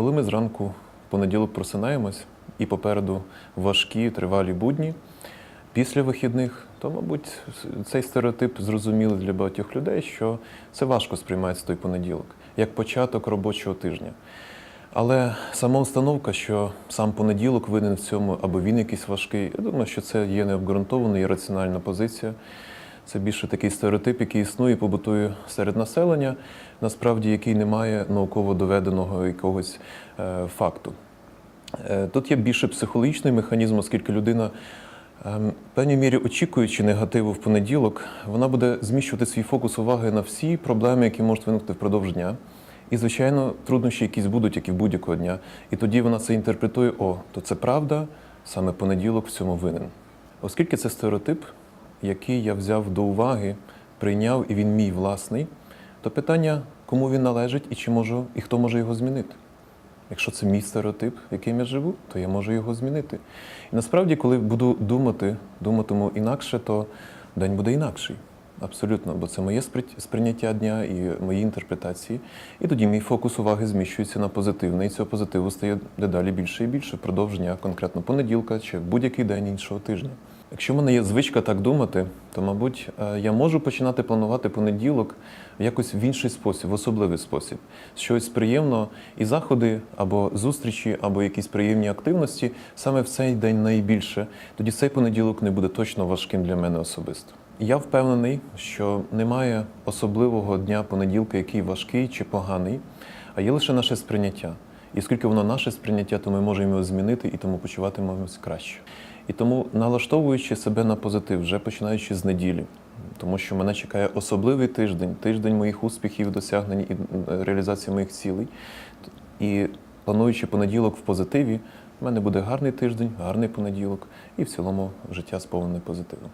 Коли ми зранку понеділок просинаємось і попереду важкі тривалі будні після вихідних, то, мабуть, цей стереотип зрозумілий для багатьох людей, що це важко сприймається той понеділок, як початок робочого тижня. Але сама установка, що сам понеділок винен в цьому, або він якийсь важкий, я думаю, що це є необґрунтована і раціональна позиція. Це більше такий стереотип, який існує, побутує серед населення, насправді який не має науково доведеного якогось е, факту. Е, Тут є більше психологічний механізм, оскільки людина, ем, в певній мірі очікуючи негативу в понеділок, вона буде зміщувати свій фокус уваги на всі проблеми, які можуть виникнути впродовж дня. І, звичайно, труднощі якісь будуть, як і будь-якого дня. І тоді вона це інтерпретує: о, то це правда, саме понеділок в цьому винен. Оскільки це стереотип, який я взяв до уваги, прийняв і він мій власний, то питання, кому він належить і чи можу, і хто може його змінити. Якщо це мій стереотип, яким я живу, то я можу його змінити. І насправді, коли буду думати, думатиму інакше, то день буде інакший. Абсолютно, бо це моє сприйняття дня і мої інтерпретації. І тоді мій фокус уваги зміщується на позитивне, і цього позитиву стає дедалі більше і більше впродовж дня, конкретно понеділка чи будь-який день іншого тижня. Якщо в мене є звичка так думати, то, мабуть, е, я можу починати планувати понеділок якось в інший спосіб, в особливий спосіб. Щось приємно і заходи, або зустрічі, або якісь приємні активності саме в цей день найбільше. Тоді цей понеділок не буде точно важким для мене особисто. Я впевнений, що немає особливого дня понеділка, який важкий чи поганий, а є лише наше сприйняття. І оскільки воно наше сприйняття, то ми можемо його змінити і тому почуватимемось краще. І тому, налаштовуючи себе на позитив, вже починаючи з неділі, тому що мене чекає особливий тиждень, тиждень моїх успіхів, досягнень і реалізації моїх цілей. І плануючи понеділок в позитиві, в мене буде гарний тиждень, гарний понеділок, і в цілому життя сповнене позитивом.